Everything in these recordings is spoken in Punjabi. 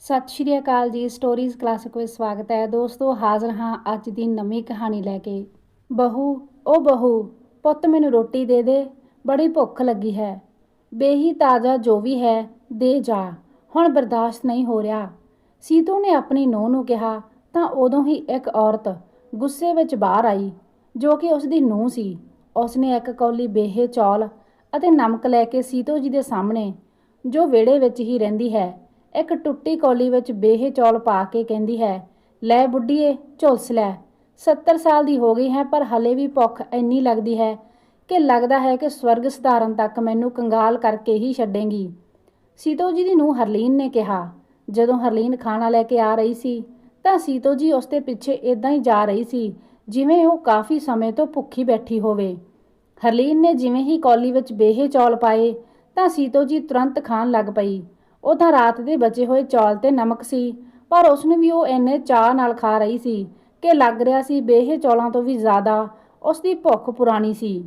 ਸਤਿ ਸ਼੍ਰੀ ਅਕਾਲ ਜੀ ਸਟੋਰੀਜ਼ ਕਲਾਸਿਕ ਵਿੱਚ ਸਵਾਗਤ ਹੈ। ਦੋਸਤੋ, ਹਾਜ਼ਰ ਹਾਂ ਅੱਜ ਦੀ ਨਵੀਂ ਕਹਾਣੀ ਲੈ ਕੇ। ਬਹੂ ਉਹ ਬਹੂ, ਪੁੱਤ ਮੈਨੂੰ ਰੋਟੀ ਦੇ ਦੇ, ਬੜੀ ਭੁੱਖ ਲੱਗੀ ਹੈ। ਬੇਹੀ ਤਾਜ਼ਾ ਜੋ ਵੀ ਹੈ, ਦੇ ਜਾ, ਹੁਣ ਬਰਦਾਸ਼ਤ ਨਹੀਂ ਹੋ ਰਿਹਾ। ਸੀਤੂ ਨੇ ਆਪਣੀ ਨੂੰਹ ਨੂੰ ਕਿਹਾ, ਤਾਂ ਉਦੋਂ ਹੀ ਇੱਕ ਔਰਤ ਗੁੱਸੇ ਵਿੱਚ ਬਾਹਰ ਆਈ, ਜੋ ਕਿ ਉਸ ਦੀ ਨੂੰਹ ਸੀ। ਉਸਨੇ ਇੱਕ ਕੌਲੀ ਬੇਹੇ ਚੌਲ ਅਤੇ ਨਮਕ ਲੈ ਕੇ ਸੀਤੋ ਜੀ ਦੇ ਸਾਹਮਣੇ, ਜੋ ਵਿਹੜੇ ਵਿੱਚ ਹੀ ਰਹਿੰਦੀ ਹੈ ਇੱਕ ਟੁੱਟੀ ਕੌਲੀ ਵਿੱਚ ਬੇਹੇ ਚੌਲ ਪਾ ਕੇ ਕਹਿੰਦੀ ਹੈ, ਲੈ ਬੁੱਢੀਏ, ਝੁਲਸ ਲੈ। 70 ਸਾਲ ਦੀ ਹੋ ਗਈ ਹੈ, ਪਰ ਹਲੇ ਵੀ ਭੁੱਖ ਇੰਨੀ ਲੱਗਦੀ ਹੈ ਕਿ ਲੱਗਦਾ ਹੈ ਕਿ ਸਵਰਗ ਸਧਾਰਨ ਤੱਕ ਮੈਨੂੰ ਕੰਗਾਲ ਕਰਕੇ ਹੀ ਛੱਡੇਗੀ। ਸੀਤੋ ਜੀ ਦੀ ਨੂੰ ਹਰਲੀਨ ਨੇ ਕਿਹਾ, ਜਦੋਂ ਹਰਲੀਨ ਖਾਣਾ ਲੈ ਕੇ ਆ ਰਹੀ ਸੀ, ਤਾਂ ਸੀਤੋ ਜੀ ਉਸ ਦੇ ਪਿੱਛੇ ਇਦਾਂ ਹੀ ਜਾ ਰਹੀ ਸੀ, ਜਿਵੇਂ ਉਹ ਕਾਫੀ ਸਮੇਂ ਤੋਂ ਭੁੱਖੀ ਬੈਠੀ ਹੋਵੇ। ਹਰਲੀਨ ਨੇ ਜਿਵੇਂ ਹੀ ਕੌਲੀ ਵਿੱਚ ਬੇਹੇ ਚੌਲ ਪਾਏ, ਤਾਂ ਸੀਤੋ ਜੀ ਤੁਰੰਤ ਖਾਣ ਲੱਗ ਪਈ। ਉਹ ਤਾਂ ਰਾਤ ਦੇ ਬਚੇ ਹੋਏ ਚੌਲ ਤੇ ਨਮਕ ਸੀ, ਪਰ ਉਸ ਨੂੰ ਵੀ ਉਹ ਇੰਨੇ ਚਾਹ ਨਾਲ ਖਾ ਰਹੀ ਸੀ ਕਿ ਲੱਗ ਰਿਹਾ ਸੀ ਬੇਹੇ ਚੌਲਾਂ ਤੋਂ ਵੀ ਜ਼ਿਆਦਾ ਉਸ ਦੀ ਭੁੱਖ ਪੁਰਾਣੀ ਸੀ।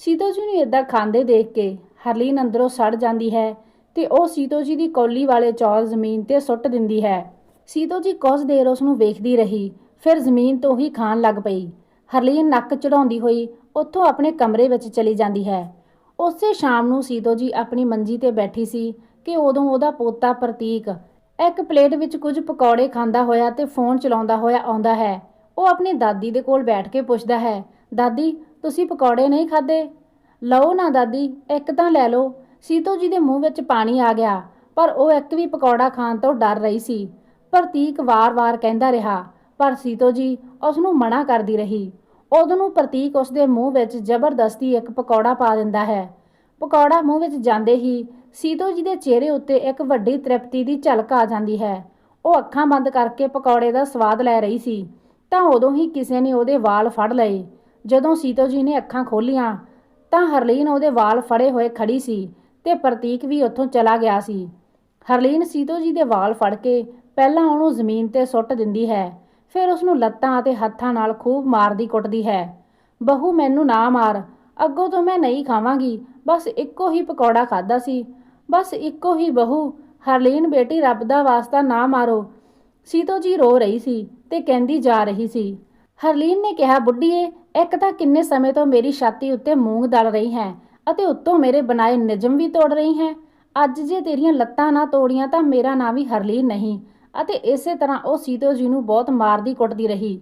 ਸੀਤੋ ਜੀ ਨੂੰ ਇਦਾਂ ਖਾਂਦੇ ਦੇਖ ਕੇ ਹਰਲੀਨ ਅੰਦਰੋਂ ਸੜ ਜਾਂਦੀ ਹੈ ਤੇ ਉਹ ਸੀਤੋ ਜੀ ਦੀ ਕੌਲੀ ਵਾਲੇ ਚੌਲ ਜ਼ਮੀਨ ਤੇ ਸੁੱਟ ਦਿੰਦੀ ਹੈ। ਸੀਤੋ ਜੀ ਕੁਝ ਦੇਰ ਉਸ ਨੂੰ ਵੇਖਦੀ ਰਹੀ, ਫਿਰ ਜ਼ਮੀਨ ਤੋਂ ਹੀ ਖਾਣ ਲੱਗ ਪਈ। ਹਰਲੀਨ ਨੱਕ ਚੜਾਉਂਦੀ ਹੋਈ ਉੱਥੋਂ ਆਪਣੇ ਕਮਰੇ ਵਿੱਚ ਚਲੀ ਜਾਂਦੀ ਹੈ। ਉਸੇ ਸ਼ਾਮ ਨੂੰ ਸੀਤੋ ਜੀ ਆਪਣੀ ਮੰਜੀ ਤੇ ਬੈਠੀ ਸੀ ਕਿ ਉਦੋਂ ਉਹਦਾ ਪੋਤਾ ਪ੍ਰਤੀਕ ਇੱਕ ਪਲੇਟ ਵਿੱਚ ਕੁਝ ਪਕੌੜੇ ਖਾਂਦਾ ਹੋਇਆ ਤੇ ਫੋਨ ਚਲਾਉਂਦਾ ਹੋਇਆ ਆਉਂਦਾ ਹੈ। ਉਹ ਆਪਣੀ ਦਾਦੀ ਦੇ ਕੋਲ ਬੈਠ ਕੇ ਪੁੱਛਦਾ ਹੈ, ਦਾਦੀ, ਤੁਸੀਂ ਪਕੌੜੇ ਨਹੀਂ ਖਾਦੇ ਲਓ ਨਾ ਦਾਦੀ, ਇੱਕ ਤਾਂ ਲੈ ਲਓ। ਸੀਤੋ ਜੀ ਦੇ ਮੂੰਹ ਵਿੱਚ ਪਾਣੀ ਆ ਗਿਆ, ਪਰ ਉਹ ਇੱਕ ਵੀ ਪਕੌੜਾ ਖਾਣ ਤੋਂ ਡਰ ਰਹੀ ਸੀ। ਪ੍ਰਤੀਕ ਵਾਰ-ਵਾਰ ਕਹਿੰਦਾ ਰਿਹਾ, ਪਰ ਸੀਤੋ ਜੀ ਉਸ ਨੂੰ ਮਨਾ ਕਰਦੀ ਰਹੀ। ਉਦੋਂ ਨੂੰ ਪ੍ਰਤੀਕ ਉਸ ਦੇ ਮੂੰਹ ਵਿੱਚ ਜ਼ਬਰਦਸਤੀ ਇੱਕ ਪਕੌੜਾ ਪਾ ਦਿੰਦਾ ਹੈ। ਪਕੌੜਾ ਮੂੰਹ ਵਿੱਚ ਜਾਂਦੇ ਹੀ ਸੀਤੋ ਜੀ ਦੇ ਚਿਹਰੇ ਉੱਤੇ ਇੱਕ ਵੱਡੀ ਤ੍ਰਿਪਤੀ ਦੀ ਝਲਕ ਆ ਜਾਂਦੀ ਹੈ। ਉਹ ਅੱਖਾਂ ਬੰਦ ਕਰਕੇ ਪਕੌੜੇ ਦਾ ਸਵਾਦ ਲੈ ਰਹੀ ਸੀ। ਤਾਂ ਉਦੋਂ ਹੀ ਕਿਸੇ ਨੇ ਉਹਦੇ ਵਾਲ ਫੜ ਲਏ। ਜਦੋਂ ਸੀਤੋ ਜੀ ਨੇ ਅੱਖਾਂ ਖੋਲੀਆਂ, ਤਾਂ ਹਰਲੀਨ ਉਹਦੇ ਵਾਲ ਫੜੇ ਹੋਏ ਖੜੀ ਸੀ ਤੇ ਪ੍ਰਤੀਕ ਵੀ ਉੱਥੋਂ ਚਲਾ ਗਿਆ ਸੀ। ਹਰਲੀਨ ਸੀਤੋ ਜੀ ਦੇ ਵਾਲ ਫੜ ਕੇ ਪਹਿਲਾਂ ਉਹਨੂੰ ਜ਼ਮੀਨ ਤੇ ਸੁੱਟ ਦਿੰਦੀ ਹੈ, ਫਿਰ ਉਸ ਨੂੰ ਲੱਤਾਂ ਅਤੇ ਹੱਥਾਂ ਨਾਲ ਖੂਬ ਮਾਰਦੀ ਕੁੱਟਦੀ ਹੈ। ਬਹੂ, ਮੈਨੂੰ ਨਾ ਮਾਰ। ਅੱਗੋਂ ਤੋਂ ਮੈਂ ਨਹੀਂ ਖਾਵਾਂਗੀ। ਬਸ ਇੱਕੋ ਹੀ ਪਕੌੜਾ ਖਾਦਾ ਸੀ। ਬਸ ਇੱਕੋ ਹੀ ਬਹੂ, ਹਰਲੀਨ ਬੇਟੀ ਰੱਬ ਦਾ ਵਾਸਤਾ ਨਾ ਮਾਰੋ। ਸੀਤੋ ਜੀ ਰੋ ਰਹੀ ਸੀ ਤੇ ਕਹਿੰਦੀ ਜਾ ਰਹੀ ਸੀ। ਹਰਲੀਨ ਨੇ ਕਿਹਾ, ਬੁੱਢੀਏ, ਇੱਕ ਤਾਂ ਕਿੰਨੇ ਸਮੇਂ ਤੋਂ ਮੇਰੀ ਛਾਤੀ ਉੱਤੇ ਮੂੰਗ ਦਲ ਰਹੀ ਹੈ ਅਤੇ ਉੱਤੋਂ ਮੇਰੇ ਬਣਾਏ ਨਿਜਮ ਵੀ ਤੋੜ ਰਹੀ ਹੈ। ਅੱਜ ਜੇ ਤੇਰੀਆਂ ਲੱਤਾਂ ਨਾ ਤੋੜੀਆਂ ਤਾਂ ਮੇਰਾ ਨਾਂ ਵੀ ਹਰਲੀਨ ਨਹੀਂ। ਅਤੇ ਇਸੇ ਤਰ੍ਹਾਂ ਉਹ ਸੀਤੋ ਜੀ ਨੂੰ ਬਹੁਤ ਮਾਰਦੀ ਕੁੱਟਦੀ ਰਹੀ।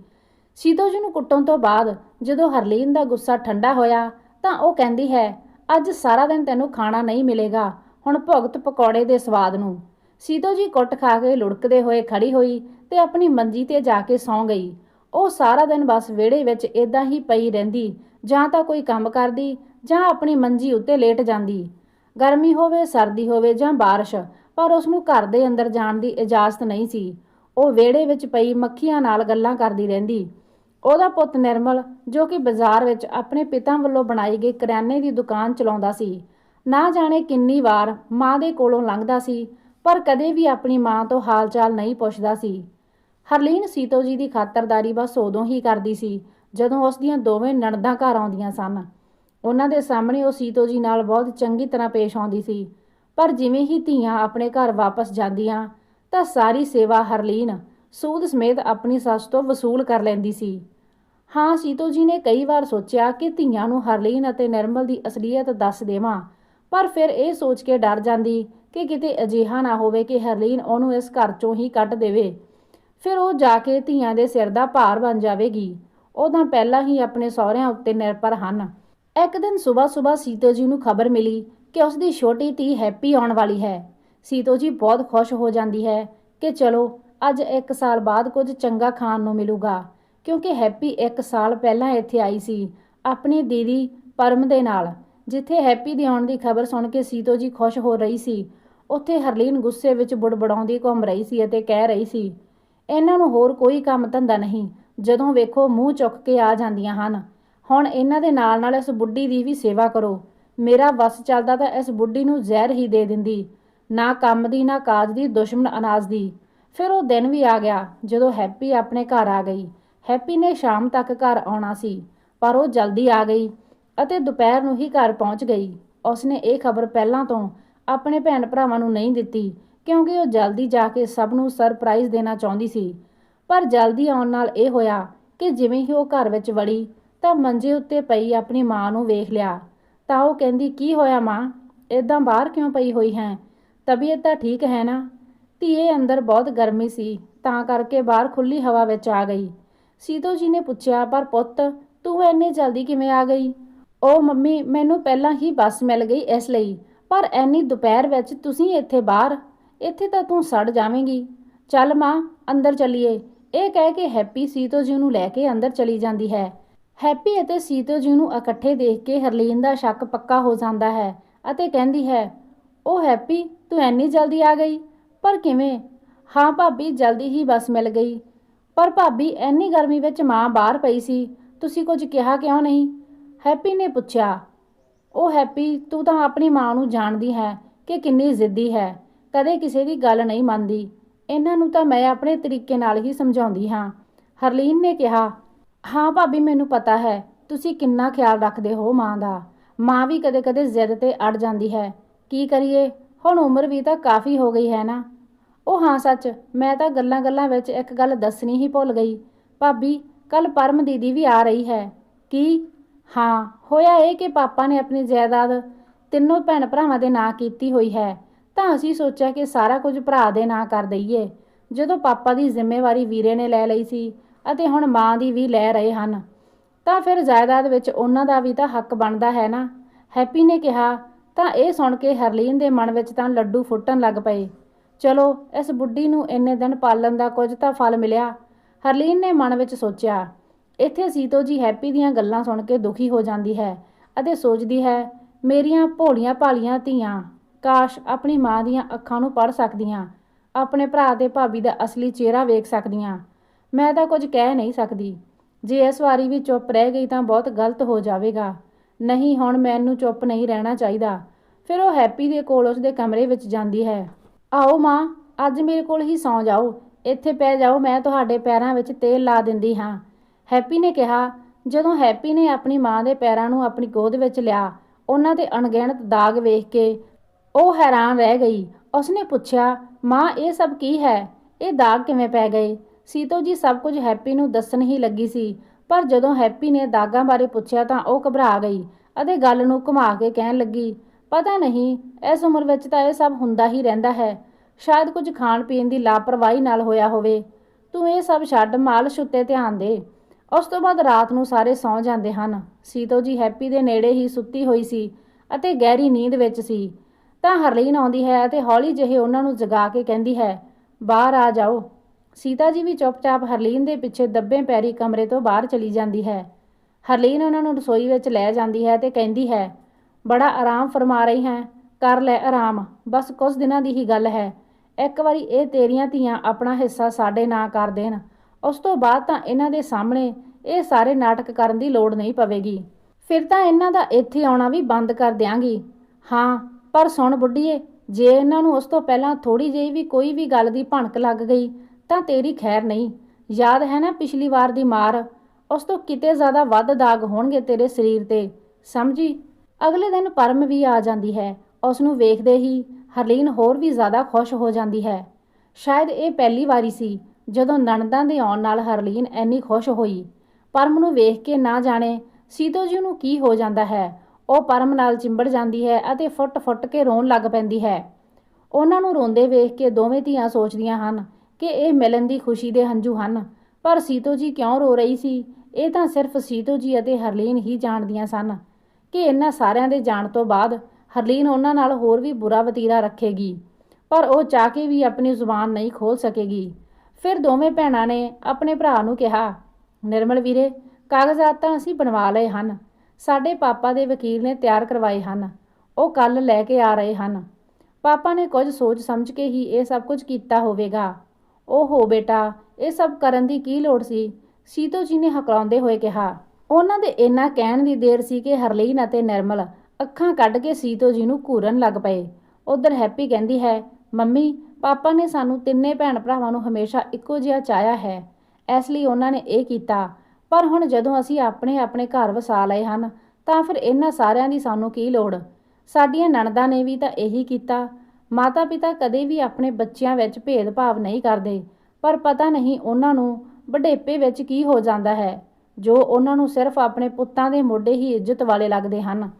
ਸੀਤੋ ਜੀ ਨੂੰ ਕੁੱਟਣ ਤੋਂ ਬਾਅਦ ਜਦੋਂ ਹਰਲੀਨ ਦਾ ਗੁੱਸਾ ਠੰਡਾ ਹੋਇਆ ਤਾਂ ਉਹ ਕਹਿੰਦੀ ਹੈ ਅੱਜ ਸਾਰਾ ਦਿਨ ਤੈਨੂੰ ਖਾਣਾ ਨਹੀਂ ਮਿਲੇਗਾ। ਹੁਣ ਭੁਗਤ ਪਕੌੜੇ ਦੇ ਸਵਾਦ ਨੂੰ। ਸੀਤੋ ਜੀ ਕੁੱਟ ਖਾ ਕੇ ਲੁੜਕਦੇ ਹੋਏ ਖੜੀ ਹੋਈ ਤੇ ਆਪਣੀ ਮੰਜੀ ਤੇ ਜਾ ਕੇ ਸੌਂ ਗਈ। ਉਹ ਸਾਰਾ ਦਿਨ ਬਸ ਵਿਹੜੇ ਵਿੱਚ ਇਦਾਂ ਹੀ ਪਈ ਰਹਿੰਦੀ, ਜਾਂ ਤਾਂ ਕੋਈ ਕੰਮ ਕਰਦੀ, ਜਾਂ ਆਪਣੀ ਮੰਜੀ ਉੱਤੇ ਲੇਟ ਜਾਂਦੀ। ਗਰਮੀ ਹੋਵੇ, ਸਰਦੀ ਹੋਵੇ ਜਾਂ ਬਾਰਿਸ਼, ਪਰ ਉਸ ਨੂੰ ਘਰ ਦੇ ਅੰਦਰ ਜਾਣ ਦੀ ਇਜਾਜ਼ਤ ਨਹੀਂ ਸੀ। ਉਹ ਵਿਹੜੇ ਵਿੱਚ ਪਈ ਮੱਖੀਆਂ ਨਾਲ ਗੱਲਾਂ ਕਰਦੀ ਰਹਿੰਦੀ। ਉਹਦਾ ਪੁੱਤ ਨਿਰਮਲ, ਜੋ ਕਿ ਬਾਜ਼ਾਰ ਵਿੱਚ ਆਪਣੇ ਪਿਤਾ ਵੱਲੋਂ ਬਣਾਈ ਗਈ ਕਰਿਆਨੇ ਦੀ ਦੁਕਾਨ ਚਲਾਉਂਦਾ ਸੀ, ਨਾ ਜਾਣੇ ਕਿੰਨੀ ਵਾਰ ਮਾਂ ਦੇ ਕੋਲੋਂ ਲੰਘਦਾ ਸੀ, ਪਰ ਕਦੇ ਵੀ ਆਪਣੀ ਮਾਂ ਤੋਂ ਹਾਲ-ਚਾਲ ਨਹੀਂ ਪੁੱਛਦਾ ਸੀ। ਹਰਲੀਨ ਸੀਤੋ ਜੀ ਦੀ ਖਾਤਰਦਾਰੀ ਬਸ ਉਦੋਂ ਹੀ ਕਰਦੀ ਸੀ, ਜਦੋਂ ਉਸ ਦੀਆਂ ਦੋਵੇਂ ਨਣਦਾਂ ਘਰ ਆਉਂਦੀਆਂ ਸਨ। ਉਹਨਾਂ ਦੇ ਸਾਹਮਣੇ ਉਹ ਸੀਤੋ ਜੀ ਨਾਲ ਬਹੁਤ ਚੰਗੀ ਤਰ੍ਹਾਂ ਪੇਸ਼ ਆਉਂਦੀ ਸੀ, ਪਰ ਜਿਵੇਂ ਹੀ ਧੀਆਂ ਆਪਣੇ ਘਰ ਵਾਪਸ ਜਾਂਦੀਆਂ, ਤਾਂ ਸਾਰੀ ਸੇਵਾ ਹਰਲੀਨ ਸੂਦ ਸਮੇਤ ਆਪਣੀ ਸੱਸ ਤੋਂ ਵਸੂਲ ਕਰ ਲੈਂਦੀ ਸੀ। ਹਾਂ, ਸੀਤੋ ਜੀ ਨੇ ਕਈ ਵਾਰ ਸੋਚਿਆ ਕਿ ਧੀਆਂ ਨੂੰ ਹਰਲੀਨ ਅਤੇ ਨਿਰਮਲ ਦੀ ਅਸਲੀਅਤ ਦੱਸ ਦੇਵਾਂ, ਪਰ ਫਿਰ ਇਹ ਸੋਚ ਕੇ ਡਰ ਜਾਂਦੀ ਕਿ ਕਿਤੇ ਅਜਿਹਾ ਨਾ ਹੋਵੇ ਕਿ ਹਰਲੀਨ ਉਹਨੂੰ ਇਸ ਘਰ ਚੋਂ ਹੀ ਕੱਢ ਦੇਵੇ। ਫਿਰ ਉਹ ਜਾ ਕੇ ਧੀਆਂ ਦੇ ਸਿਰ ਦਾ ਭਾਰ ਬਣ ਜਾਵੇਗੀ। ਉਹ ਤਾਂ ਪਹਿਲਾਂ ਹੀ ਆਪਣੇ ਸਹੁਰਿਆਂ ਉੱਤੇ ਨਿਰਭਰ ਹਨ। ਇੱਕ ਦਿਨ ਸਵੇਰ ਸਵੇਰ ਸੀਤੋ ਜੀ ਨੂੰ ਖਬਰ ਮਿਲੀ ਕਿ ਉਸ ਦੀ ਛੋਟੀ ਧੀ ਹੈਪੀ ਆਉਣ ਵਾਲੀ ਹੈ। ਸੀਤੋ ਜੀ ਬਹੁਤ ਖੁਸ਼ ਹੋ ਜਾਂਦੀ ਹੈ ਕਿ ਚਲੋ, ਅੱਜ 1 ਸਾਲ ਬਾਅਦ ਕੁਝ ਚੰਗਾ ਖਾਣ ਨੂੰ ਮਿਲੂਗਾ। ਕਿਉਂਕਿ ਹੈਪੀ 1 ਸਾਲ ਪਹਿਲਾਂ ਇੱਥੇ ਆਈ ਸੀ, ਆਪਣੀ ਦੀਦੀ ਪਰਮ ਦੇ ਨਾਲ, ਜਿੱਥੇ ਹੈਪੀ ਦੇ ਆਉਣ ਦੀ ਖਬਰ ਸੁਣ ਕੇ ਸੀਤੋ ਜੀ ਖੁਸ਼ ਹੋ ਰਹੀ ਸੀ। ਉੱਥੇ ਹਰਲੀਨ ਗੁੱਸੇ ਵਿੱਚ ਬੁੜਬੜਾਉਂਦੀ ਘੁੰਮ ਰਹੀ ਸੀ ਅਤੇ ਕਹਿ ਰਹੀ ਸੀ, ਇਹਨਾਂ ਨੂੰ ਹੋਰ ਕੋਈ ਕੰਮ ਧੰਦਾ ਨਹੀਂ, ਜਦੋਂ ਵੇਖੋ ਮੂੰਹ ਚੁੱਕ ਕੇ ਆ ਜਾਂਦੀਆਂ ਹਨ। ਹੁਣ ਇਹਨਾਂ ਦੇ ਨਾਲ ਨਾਲ ਇਸ ਬੁੱਢੀ ਦੀ ਵੀ ਸੇਵਾ ਕਰੋ। ਮੇਰਾ ਵਸ ਚੱਲਦਾ ਤਾਂ ਇਸ ਬੁੱਢੀ ਨੂੰ ਜ਼ਹਿਰ ਹੀ ਦੇ ਦਿੰਦੀ, ਨਾ ਕੰਮ ਦੀ, ਨਾ ਕਾਜ ਦੀ, ਦੁਸ਼ਮਣ ਅਨਾਜ ਦੀ। ਫਿਰ ਉਹ ਦਿਨ ਵੀ ਆ ਗਿਆ, ਜਦੋਂ ਹੈਪੀ ਆਪਣੇ ਘਰ ਆ ਗਈ। ਹੈਪੀ ਨੇ ਸ਼ਾਮ ਤੱਕ ਘਰ ਆਉਣਾ ਸੀ, ਪਰ ਉਹ ਜਲਦੀ ਆ ਗਈ ਅਤੇ ਦੁਪਹਿਰ ਨੂੰ ਹੀ ਘਰ ਪਹੁੰਚ ਗਈ। ਉਸਨੇ ਇਹ ਖਬਰ ਪਹਿਲਾਂ ਤੋਂ ਆਪਣੇ ਭੈਣ ਭਰਾਵਾਂ ਨੂੰ ਨਹੀਂ ਦਿੱਤੀ, ਕਿਉਂਕਿ ਉਹ ਜਲਦੀ ਜਾ ਕੇ ਸਭ ਨੂੰ ਸਰਪ੍ਰਾਈਜ਼ ਦੇਣਾ ਚਾਹੁੰਦੀ ਸੀ। ਪਰ ਜਲਦੀ ਆਉਣ ਨਾਲ ਇਹ ਹੋਇਆ ਕਿ ਜਿਵੇਂ ਹੀ ਉਹ ਘਰ ਵਿੱਚ ਵੜੀ ਤਾਂ ਮੰਜੇ ਉੱਤੇ ਪਈ ਆਪਣੀ ਮਾਂ ਨੂੰ ਵੇਖ ਲਿਆ। ਤਾਂ ਉਹ ਕਹਿੰਦੀ, ਕੀ ਹੋਇਆ ਮਾਂ? ਇਦਾਂ ਬਾਹਰ ਕਿਉਂ ਪਈ ਹੋਈ ਹੈ? ਤਬੀਅਤ ਤਾਂ ਠੀਕ ਹੈ ਨਾ? ਧੀਏ, ਅੰਦਰ ਬਹੁਤ ਗਰਮੀ ਸੀ, ਤਾਂ ਕਰਕੇ ਬਾਹਰ ਖੁੱਲੀ ਹਵਾ ਵਿੱਚ ਆ ਗਈ। ਸੀਤੋ ਜੀ ਨੇ ਪੁੱਛਿਆ, ਪਰ ਪੁੱਤ, ਤੂੰ ਇੰਨੇ ਜਲਦੀ ਕਿਵੇਂ ਆ ਗਈ? ਉਹ ਮੰਮੀ, ਮੈਨੂੰ ਪਹਿਲਾਂ ਹੀ ਬੱਸ ਮਿਲ ਗਈ ਇਸ ਲਈ, ਪਰ ਐਨੀ ਦੁਪਹਿਰ ਵਿੱਚ ਤੁਸੀਂ ਇੱਥੇ ਬਾਹਰ, ਇੱਥੇ ਤਾਂ ਤੂੰ ਸੜ ਜਾਵੇਂਗੀ। ਚੱਲ ਮਾਂ, ਅੰਦਰ ਚੱਲੀਏ। ਇਹ ਕਹਿ ਕੇ ਹੈਪੀ ਸੀਤੋ ਜੀ ਨੂੰ ਲੈ ਕੇ ਅੰਦਰ ਚਲੀ ਜਾਂਦੀ ਹੈ। ਹੈਪੀ ਅਤੇ ਸੀਤੋ ਜੀ ਨੂੰ ਇਕੱਠੇ ਦੇਖ ਕੇ ਹਰਲੀਨ ਦਾ ਸ਼ੱਕ ਪੱਕਾ ਹੋ ਜਾਂਦਾ ਹੈ ਅਤੇ ਕਹਿੰਦੀ ਹੈ, ਉਹ ਹੈਪੀ, ਤੂੰ ਐਨੀ ਜਲਦੀ ਆ ਗਈ? ਪਰ ਕਿਵੇਂ? ਹਾਂ ਭਾਬੀ, ਜਲਦੀ ਹੀ ਬੱਸ ਮਿਲ ਗਈ। ਪਰ ਭਾਬੀ ਐਨੀ ਗਰਮੀ ਵਿੱਚ ਮਾਂ ਬਾਹਰ ਪਈ ਸੀ। ਤੁਸੀਂ ਕੁਝ ਕਿਹਾ ਕਿਉਂ ਨਹੀਂ? ਹੈਪੀ ਨੇ ਪੁੱਛਿਆ। ਉਹ ਹੈਪੀ, ਤੂੰ ਤਾਂ ਆਪਣੀ ਮਾਂ ਨੂੰ ਜਾਣਦੀ ਹੈ ਕਿ ਕਿੰਨੀ ਜ਼ਿੱਦੀ ਹੈ। ਕਦੇ ਕਿਸੇ ਦੀ ਗੱਲ ਨਹੀਂ ਮੰਨਦੀ। ਇਹਨਾਂ ਨੂੰ ਤਾਂ ਮੈਂ ਆਪਣੇ ਤਰੀਕੇ ਨਾਲ ਹੀ ਸਮਝਾਉਂਦੀ ਹਾਂ। ਹਰਲੀਨ ਨੇ ਕਿਹਾ, ਹਾਂ ਭਾਬੀ, ਮੈਨੂੰ ਪਤਾ ਹੈ। ਤੁਸੀਂ ਕਿੰਨਾ ਖਿਆਲ ਰੱਖਦੇ ਹੋ ਮਾਂ ਦਾ। ਮਾਂ ਵੀ ਕਦੇ-ਕਦੇ ਜ਼ਿੱਦ ਤੇ ਅੜ ਜਾਂਦੀ ਹੈ। ਕੀ ਕਰੀਏ? ਹੁਣ ਉਮਰ ਵੀ ਤਾਂ ਕਾਫੀ ਹੋ ਗਈ ਹੈ ਨਾ। ਉਹ ਹਾਂ ਸੱਚ, ਮੈਂ ਤਾਂ ਗੱਲਾਂ-ਗੱਲਾਂ ਵਿੱਚ ਇੱਕ ਗੱਲ ਦੱਸਣੀ ਹੀ ਭੁੱਲ ਗਈ। ਭਾਬੀ, ਕੱਲ ਪਰਮ ਦੀਦੀ ਵੀ ਆ ਰਹੀ ਹੈ। ਕੀ? ਹਾਂ, ਹੋਇਆ ਇਹ ਕਿ ਪਾਪਾ ਨੇ ਆਪਣੀ ਜਾਇਦਾਦ ਤਿੰਨੋਂ ਭੈਣ ਭਰਾਵਾਂ ਦੇ ਨਾਂ ਕੀਤੀ ਹੋਈ ਹੈ। ਤਾਂ ਅਸੀਂ ਸੋਚਿਆ ਕਿ ਸਾਰਾ ਕੁਝ ਭਰਾ ਦੇ ਨਾਂ ਕਰ ਦਈਏ। ਜਦੋਂ ਪਾਪਾ ਦੀ ਜ਼ਿੰਮੇਵਾਰੀ ਵੀਰੇ ਨੇ ਲੈ ਲਈ ਸੀ ਅਤੇ ਹੁਣ ਮਾਂ ਦੀ ਵੀ ਲੈ ਰਹੇ ਹਨ, ਤਾਂ ਫਿਰ ਜਾਇਦਾਦ ਵਿੱਚ ਉਹਨਾਂ ਦਾ ਵੀ ਤਾਂ ਹੱਕ ਬਣਦਾ ਹੈ ਨਾ। ਹੈਪੀ ਨੇ ਕਿਹਾ, ਤਾਂ ਇਹ ਸੁਣ ਕੇ ਹਰਲੀਨ ਦੇ ਮਨ ਵਿੱਚ ਤਾਂ ਲੱਡੂ ਫੁੱਟਣ ਲੱਗ ਪਏ। ਚਲੋ, ਇਸ ਬੁੱਢੀ ਨੂੰ ਇੰਨੇ ਦਿਨ ਪਾਲਣ ਦਾ ਕੁਝ ਤਾਂ ਫਲ ਮਿਲਿਆ। ਹਰਲੀਨ ਨੇ ਮਨ ਵਿੱਚ ਸੋਚਿਆ, ਇੱਥੇ ਸੀਤੋ ਜੀ ਹੈਪੀ ਦੀਆਂ ਗੱਲਾਂ ਸੁਣ ਕੇ ਦੁਖੀ ਹੋ ਜਾਂਦੀ ਹੈ ਅਤੇ ਸੋਚਦੀ ਹੈ, ਮੇਰੀਆਂ ਭੋਲੀਆਂ ਭਾਲੀਆਂ ਧੀਆਂ, ਕਾਸ਼ ਆਪਣੀ ਮਾਂ ਦੀਆਂ ਅੱਖਾਂ ਨੂੰ ਪੜ੍ਹ ਸਕਦੀਆਂ, ਆਪਣੇ ਭਰਾ ਤੇ ਭਾਬੀ ਦਾ ਅਸਲੀ ਚਿਹਰਾ ਵੇਖ ਸਕਦੀਆਂ। ਮੈਂ ਤਾਂ ਕੁਝ ਕਹਿ ਨਹੀਂ ਸਕਦੀ। ਜੇ ਇਸ ਵਾਰੀ ਵੀ ਚੁੱਪ ਰਹਿ ਗਈ ਤਾਂ ਬਹੁਤ ਗਲਤ ਹੋ ਜਾਵੇਗਾ। ਨਹੀਂ, ਹੁਣ ਮੈਨੂੰ ਚੁੱਪ ਨਹੀਂ ਰਹਿਣਾ ਚਾਹੀਦਾ। ਫਿਰ ਉਹ ਹੈਪੀ ਦੇ ਕੋਲ ਉਸਦੇ ਕਮਰੇ ਵਿੱਚ ਜਾਂਦੀ ਹੈ। ਆਓ ਮਾਂ, ਅੱਜ ਮੇਰੇ ਕੋਲ ਹੀ ਸੌਂ ਜਾਓ। ਇੱਥੇ ਪੈ ਜਾਓ, ਮੈਂ ਤੁਹਾਡੇ ਪੈਰਾਂ ਵਿੱਚ ਤੇਲ ਲਾ ਦਿੰਦੀ ਹਾਂ। ਹੈਪੀ ਨੇ ਕਿਹਾ, ਜਦੋਂ ਹੈਪੀ ਨੇ ਆਪਣੀ ਮਾਂ ਦੇ ਪੈਰਾਂ ਨੂੰ ਆਪਣੀ ਗੋਦ ਵਿੱਚ ਲਿਆ, ਉਹਨਾਂ ਤੇ ਅਣਗਿਣਤ ਦਾਗ ਵੇਖ ਕੇ ਉਹ ਹੈਰਾਨ ਰਹਿ ਗਈ। ਉਸਨੇ ਪੁੱਛਿਆ, ਮਾਂ, ਇਹ ਸਭ ਕੀ ਹੈ? ਇਹ ਦਾਗ ਕਿਵੇਂ ਪੈ ਗਏ? ਸੀਤੋ ਜੀ ਸਭ ਕੁਝ ਹੈਪੀ ਨੂੰ ਦੱਸਣ ਹੀ ਲੱਗੀ ਸੀ, ਪਰ ਜਦੋਂ ਹੈਪੀ ਨੇ ਦਾਗਾਂ ਬਾਰੇ ਪੁੱਛਿਆ ਤਾਂ ਉਹ ਘਬਰਾ ਗਈ ਅਤੇ ਗੱਲ ਨੂੰ ਘੁਮਾ ਕੇ ਕਹਿਣ ਲੱਗੀ ਪਤਾ ਨਹੀਂ, ਇਸ ਉਮਰ ਵਿੱਚ ਤਾਂ ਇਹ ਸਭ ਹੁੰਦਾ ਹੀ ਰਹਿੰਦਾ ਹੈ। ਸ਼ਾਇਦ ਕੁਝ ਖਾਣ ਪੀਣ ਦੀ ਲਾਪਰਵਾਹੀ ਨਾਲ ਹੋਇਆ ਹੋਵੇ। ਤੂੰ ਇਹ ਸਭ ਛੱਡ ਮਾਲਸ਼ ਉੱਤੇ ਧਿਆਨ ਦੇ। ਉਸ ਤੋਂ ਬਾਅਦ ਰਾਤ ਨੂੰ ਸਾਰੇ ਸੌਂ ਜਾਂਦੇ ਹਨ। ਸੀਤੋ ਜੀ ਹੈਪੀ ਦੇ ਨੇੜੇ ਹੀ ਸੁੱਤੀ ਹੋਈ ਸੀ ਅਤੇ ਗਹਿਰੀ ਨੀਂਦ ਵਿੱਚ ਸੀ। ਤਾਂ ਹਰਲੀਨ ਆਉਂਦੀ ਹੈ ਅਤੇ ਹੌਲੀ ਜਿਹੇ ਉਹਨਾਂ ਨੂੰ ਜਗਾ ਕੇ ਕਹਿੰਦੀ ਹੈ, ਬਾਹਰ ਆ ਜਾਓ। ਸੀਤਾ ਜੀ ਵੀ ਚੁੱਪਚਾਪ ਹਰਲੀਨ ਦੇ ਪਿੱਛੇ ਦੱਬੇ ਪੈਰੀ ਕਮਰੇ ਤੋਂ ਬਾਹਰ ਚਲੀ ਜਾਂਦੀ ਹੈ। ਹਰਲੀਨ ਉਹਨਾਂ ਨੂੰ ਰਸੋਈ ਵਿੱਚ ਲੈ ਜਾਂਦੀ ਹੈ ਤੇ ਕਹਿੰਦੀ ਹੈ ਬੜਾ ਆਰਾਮ ਫਰਮਾ ਰਹੀ ਹੈ, ਕਰ ਲੈ ਆਰਾਮ, ਬਸ ਕੁਝ ਦਿਨਾਂ ਦੀ ਹੀ ਗੱਲ ਹੈ। ਇੱਕ ਵਾਰੀ ਇਹ ਤੇਰੀਆਂ ਧੀਆਂ ਆਪਣਾ ਹਿੱਸਾ ਸਾਡੇ ਨਾਂ ਕਰ ਦੇਣ, ਉਸ ਤੋਂ ਬਾਅਦ ਤਾਂ ਇਹਨਾਂ ਦੇ ਸਾਹਮਣੇ ਇਹ ਸਾਰੇ ਨਾਟਕ ਕਰਨ ਦੀ ਲੋੜ ਨਹੀਂ ਪਵੇਗੀ। ਫਿਰ ਤਾਂ ਇਹਨਾਂ ਦਾ ਇੱਥੇ ਆਉਣਾ ਵੀ ਬੰਦ ਕਰ ਦਿਆਂਗੀ। ਹਾਂ, ਪਰ ਸੁਣ ਬੁੱਢੀਏ, ਜੇ ਇਹਨਾਂ ਨੂੰ ਉਸ ਤੋਂ ਪਹਿਲਾਂ ਥੋੜੀ ਜਿਹੀ ਵੀ ਕੋਈ ਵੀ ਗੱਲ ਦੀ ਭਣਕ ਲੱਗ ਗਈ, ਤਾਂ ਤੇਰੀ ਖੈਰ ਨਹੀਂ। ਯਾਦ ਹੈ ਨਾ ਪਿਛਲੀ ਵਾਰ ਦੀ ਮਾਰ, ਉਸ ਤੋਂ ਕਿਤੇ ਜ਼ਿਆਦਾ ਵੱਧ ਦਾਗ ਹੋਣਗੇ ਤੇਰੇ ਸਰੀਰ ਤੇ। ਸਮਝੀ? ਅਗਲੇ ਦਿਨ ਪਰਮ ਵੀ ਆ ਜਾਂਦੀ ਹੈ। ਉਸ ਨੂੰ ਵੇਖਦੇ ਹੀ ਹਰਲੀਨ ਹੋਰ ਵੀ ਜ਼ਿਆਦਾ ਖੁਸ਼ ਹੋ ਜਾਂਦੀ ਹੈ। ਸ਼ਾਇਦ ਇਹ ਪਹਿਲੀ ਵਾਰੀ ਸੀ ਜਦੋਂ ਨਣਦਾਂ ਦੇ ਆਉਣ ਨਾਲ ਹਰਲੀਨ ਐਨੀ ਖੁਸ਼ ਹੋਈ। ਪਰਮ ਨੂੰ ਵੇਖ ਕੇ ਨਾ ਜਾਣੇ ਸੀਤੋ ਜੀ ਨੂੰ ਕੀ ਹੋ ਜਾਂਦਾ ਹੈ। ਉਹ ਪਰਮ ਨਾਲ ਚਿੰਬੜ ਜਾਂਦੀ ਹੈ ਅਤੇ ਫੁੱਟ-ਫੁੱਟ ਕੇ ਰੋਣ ਲੱਗ ਪੈਂਦੀ ਹੈ। ਉਹਨਾਂ ਨੂੰ ਰੋਂਦੇ ਵੇਖ ਕੇ ਦੋਵੇਂ ਧੀਆਂ ਸੋਚਦੀਆਂ ਹਨ ਕਿ ਇਹ ਮਿਲਣ ਦੀ ਖੁਸ਼ੀ ਦੇ ਹੰਝੂ ਹਨ। ਪਰ ਸੀਤੋ ਜੀ ਕਿਉਂ ਰੋ ਰਹੀ ਸੀ? ਇਹ ਤਾਂ ਸਿਰਫ ਸੀਤੋ ਜੀ ਅਤੇ ਹਰਲੀਨ ਹੀ ਜਾਣਦੀਆਂ ਸਨ। ਕਿ ਇਹਨਾਂ ਸਾਰਿਆਂ ਦੇ ਜਾਣ ਤੋਂ ਬਾਅਦ ਹਰਲੀਨ ਉਹਨਾਂ ਨਾਲ ਹੋਰ ਵੀ ਬੁਰਾ ਵਤੀਰਾ ਰੱਖੇਗੀ, ਪਰ ਉਹ ਚਾਹ ਕੇ ਵੀ ਆਪਣੀ ਜ਼ੁਬਾਨ ਨਹੀਂ ਖੋਲ ਸਕੇਗੀ। ਫਿਰ ਦੋਵੇਂ ਭੈਣਾਂ ਨੇ ਆਪਣੇ ਭਰਾ ਨੂੰ ਕਿਹਾ, ਨਿਰਮਲ ਵੀਰੇ, ਕਾਗਜ਼ਾਤ ਤਾਂ ਅਸੀਂ ਬਣਵਾ ਲਏ ਹਨ। ਸਾਡੇ ਪਾਪਾ ਦੇ ਵਕੀਲ ਨੇ ਤਿਆਰ ਕਰਵਾਏ ਹਨ। ਉਹ ਕੱਲ ਲੈ ਕੇ ਆ ਰਹੇ ਹਨ। ਪਾਪਾ ਨੇ ਕੁਝ ਸੋਚ ਸਮਝ ਕੇ ਹੀ ਇਹ ਸਭ ਕੁਝ ਕੀਤਾ ਹੋਵੇਗਾ। ਓਹੋ ਬੇਟਾ, ਇਹ ਸਭ ਕਰਨ ਦੀ ਕੀ ਲੋੜ ਸੀ? ਸੀਤੋ ਜੀ ਨੇ ਹਕਲਾਉਂਦੇ ਹੋਏ ਕਿਹਾ। ਉਹਨਾਂ ਦੇ ਇੰਨਾ ਕਹਿਣ ਦੀ ਦੇਰ ਸੀ ਕਿ ਹਰਲੀਨ ਅਤੇ ਨਿਰਮਲ ਅੱਖਾਂ ਕੱਢ ਕੇ ਸੀਤੋ ਜੀ ਨੂੰ ਘੂਰਨ ਲੱਗ ਪਏ। ਉਧਰ ਹੈਪੀ ਕਹਿੰਦੀ ਹੈ, ਮੰਮੀ, ਪਾਪਾ ਨੇ ਸਾਨੂੰ ਤਿੰਨੇ ਭੈਣ ਭਰਾਵਾਂ ਨੂੰ ਹਮੇਸ਼ਾ ਇੱਕੋ ਜਿਹਾ ਚਾਹਿਆ ਹੈ। ਇਸ ਲਈ ਉਹਨਾਂ ਨੇ ਇਹ ਕੀਤਾ। ਪਰ ਹੁਣ ਜਦੋਂ ਅਸੀਂ ਆਪਣੇ ਆਪਣੇ ਘਰ ਵਸਾ ਲਏ ਹਨ, ਤਾਂ ਫਿਰ ਇਹਨਾਂ ਸਾਰਿਆਂ ਦੀ ਸਾਨੂੰ ਕੀ ਲੋੜ? ਸਾਡੀਆਂ ਨਣਦਾਂ ਨੇ ਵੀ ਤਾਂ ਇਹੀ ਕੀਤਾ। ਮਾਤਾ-ਪਿਤਾ ਕਦੇ ਵੀ ਆਪਣੇ ਬੱਚਿਆਂ ਵਿੱਚ ਭੇਦਭਾਵ ਨਹੀਂ ਕਰਦੇ। ਪਰ ਪਤਾ ਨਹੀਂ ਉਹਨਾਂ ਨੂੰ ਵਡੇਪੇ ਵਿੱਚ ਕੀ ਹੋ ਜਾਂਦਾ ਹੈ। ਜੋ ਉਹਨਾਂ ਨੂੰ ਸਿਰਫ ਆਪਣੇ ਪੁੱਤਾਂ ਦੇ ਮੋਢੇ ਹੀ ਇੱਜ਼ਤ ਵਾਲੇ ਲੱਗਦੇ ਹਨ।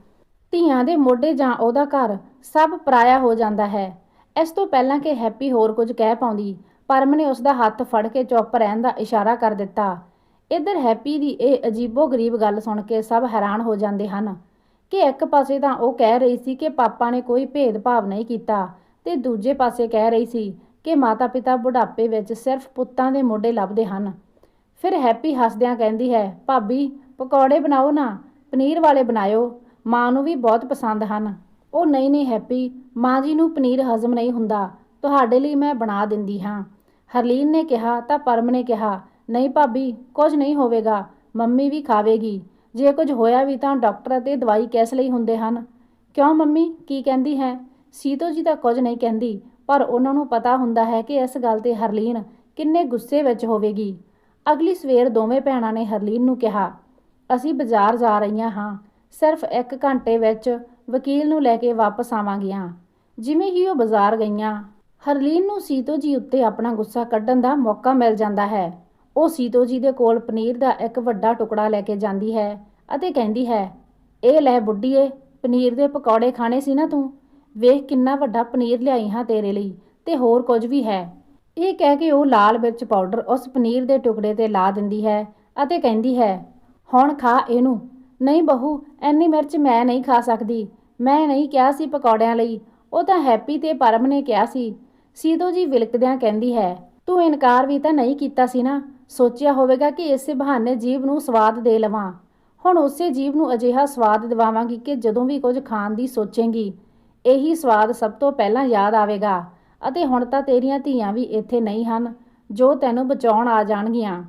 ਧੀਆਂ ਦੇ ਮੋਢੇ ਜਾਂ ਉਹਦਾ ਘਰ ਸਭ ਪਰਾਇਆ ਹੋ ਜਾਂਦਾ ਹੈ। ਇਸ ਤੋਂ ਪਹਿਲਾਂ ਕਿ ਹੈਪੀ ਹੋਰ ਕੁਝ ਕਹਿ ਪਾਉਂਦੀ, ਪਰਮ ਨੇ ਉਸ ਦਾ ਹੱਥ ਫੜ ਕੇ ਚੁੱਪ ਰਹਿਣ ਦਾ ਇਸ਼ਾਰਾ ਕਰ ਦਿੱਤਾ। ਇੱਧਰ ਹੈਪੀ ਦੀ ਇਹ ਅਜੀਬੋ-ਗਰੀਬ ਗੱਲ ਸੁਣ ਕੇ ਸਭ ਹੈਰਾਨ ਹੋ ਜਾਂਦੇ ਹਨ ਕਿ ਇੱਕ ਪਾਸੇ ਤਾਂ ਉਹ ਕਹਿ ਰਹੀ ਸੀ ਕਿ ਪਾਪਾ ਨੇ ਕੋਈ ਭੇਦਭਾਵ ਨਹੀਂ ਕੀਤਾ ਤੇ ਦੂਜੇ ਪਾਸੇ ਕਹਿ ਰਹੀ ਸੀ ਕਿ ਮਾਤਾ-ਪਿਤਾ ਬੁਢਾਪੇ ਵਿੱਚ ਸਿਰਫ ਪੁੱਤਾਂ ਦੇ ਮੋਢੇ ਲੱਭਦੇ ਹਨ। ਫਿਰ ਹੈਪੀ ਹੱਸਦਿਆਂ ਕਹਿੰਦੀ ਹੈ, ਭਾਬੀ, ਪਕੌੜੇ ਬਣਾਓ ਨਾ, ਪਨੀਰ ਵਾਲੇ ਬਣਾਇਓ। ਮਾਂ ਨੂੰ ਵੀ ਬਹੁਤ ਪਸੰਦ ਹਨ। ਉਹ ਨਹੀਂ ਨਹੀਂ ਹੈਪੀ, ਮਾਂ ਜੀ ਨੂੰ ਪਨੀਰ ਹਜ਼ਮ ਨਹੀਂ ਹੁੰਦਾ। ਤੁਹਾਡੇ ਲਈ ਮੈਂ ਬਣਾ ਦਿੰਦੀ ਹਾਂ। ਹਰਲੀਨ ਨੇ ਕਿਹਾ, ਤਾਂ ਪਰਮ ਨੇ ਕਿਹਾ, ਨਹੀਂ ਭਾਬੀ, ਕੁਝ ਨਹੀਂ ਹੋਵੇਗਾ। ਮੰਮੀ ਵੀ ਖਾਵੇਗੀ। ਜੇ ਕੁਝ ਹੋਇਆ ਵੀ ਤਾਂ ਡਾਕਟਰ ਅਤੇ ਦਵਾਈ ਕਿਸ ਲਈ ਹੁੰਦੇ ਹਨ? ਕਿਉਂ ਮੰਮੀ? ਕੀ ਕਹਿੰਦੀ ਹੈ? ਸੀਤੋ ਜੀ ਤਾਂ ਕੁਝ ਨਹੀਂ ਕਹਿੰਦੀ, ਪਰ ਉਹਨਾਂ ਨੂੰ ਪਤਾ ਹੁੰਦਾ ਹੈ ਕਿ ਇਸ ਗੱਲ ਤੇ ਹਰਲੀਨ ਕਿੰਨੇ ਗੁੱਸੇ ਵਿੱਚ ਹੋਵੇਗੀ। ਅਗਲੀ ਸਵੇਰ ਦੋਵੇਂ ਭੈਣਾਂ ਨੇ ਹਰਲੀਨ ਨੂੰ ਕਿਹਾ, ਅਸੀਂ ਬਾਜ਼ਾਰ ਜਾ ਰਹੀਆਂ ਹਾਂ, ਸਿਰਫ ਇੱਕ ਘੰਟੇ ਵਿੱਚ ਵਕੀਲ ਨੂੰ ਲੈ ਕੇ ਵਾਪਸ ਆਵਾਂਗੀਆਂ। ਜਿਵੇਂ ਹੀ ਉਹ ਬਾਜ਼ਾਰ ਗਈਆਂ, ਹਰਲੀਨ ਨੂੰ ਸੀਤੋ ਜੀ ਉੱਤੇ ਆਪਣਾ ਗੁੱਸਾ ਕੱਢਣ ਦਾ ਮੌਕਾ ਮਿਲ ਜਾਂਦਾ ਹੈ। ਉਹ ਸੀਤੋ ਜੀ ਦੇ ਕੋਲ ਪਨੀਰ ਦਾ ਇੱਕ ਵੱਡਾ ਟੁਕੜਾ ਲੈ ਕੇ ਜਾਂਦੀ ਹੈ ਅਤੇ ਕਹਿੰਦੀ ਹੈ, ਇਹ ਲੈ ਬੁੱਢੀਏ, ਪਨੀਰ ਦੇ ਪਕੌੜੇ ਖਾਣੇ ਸੀ ਨਾ ਤੂੰ? ਵੇਖ ਕਿੰਨਾ ਵੱਡਾ ਪਨੀਰ ਲਿਆਈ ਹਾਂ ਤੇਰੇ ਲਈ, ਤੇ ਹੋਰ ਕੁਝ ਵੀ ਹੈ। ਇਹ ਕਹਿ ਕੇ ਉਹ ਲਾਲ ਮਿਰਚ ਪਾਊਡਰ ਉਸ ਪਨੀਰ ਦੇ ਟੁਕੜੇ ਤੇ ਲਾ ਦਿੰਦੀ ਹੈ ਅਤੇ ਕਹਿੰਦੀ ਹੈ, ਹੁਣ ਖਾ ਇਹਨੂੰ। ਨਹੀਂ ਬਹੂ ਐਨੀ ਮਿਰਚ ਮੈਂ ਨਹੀਂ ਖਾ ਸਕਦੀ। ਮੈਂ ਨਹੀਂ ਕਿਹਾ ਸੀ ਪਕੌੜਿਆਂ ਲਈ। ਉਹ ਤਾਂ ਹੈਪੀ ਤੇ ਪਰਮ ਨੇ ਕਿਹਾ ਸੀ। ਸੀਤੋ ਜੀ ਵਿਲਕਦਿਆਂ ਕਹਿੰਦੀ ਹੈ, ਤੂੰ ਇਨਕਾਰ ਵੀ ਤਾਂ ਨਹੀਂ ਕੀਤਾ ਸੀ ਨਾ? ਸੋਚਿਆ ਹੋਵੇਗਾ ਕਿ ਇਸੇ ਬਹਾਨੇ ਜੀਵ ਨੂੰ ਸਵਾਦ ਦੇ ਲਵਾਂ। ਹੁਣ ਉਸੇ ਜੀਵ ਨੂੰ ਅਜਿਹਾ ਸਵਾਦ ਦਿਵਾਵਾਂਗੀ ਕਿ ਜਦੋਂ ਵੀ ਕੁਝ ਖਾਣ ਦੀ ਸੋਚੇਗੀ, ਇਹੀ ਸਵਾਦ ਸਭ ਤੋਂ ਪਹਿਲਾਂ ਯਾਦ ਆਵੇਗਾ। ਅਤੇ ਹੁਣ ਤਾਂ ਤੇਰੀਆਂ ਧੀਆਂ ਵੀ ਇੱਥੇ ਨਹੀਂ ਹਨ, ਜੋ ਤੈਨੂੰ ਬਚਾਉਣ ਆ ਜਾਣਗੀਆਂ।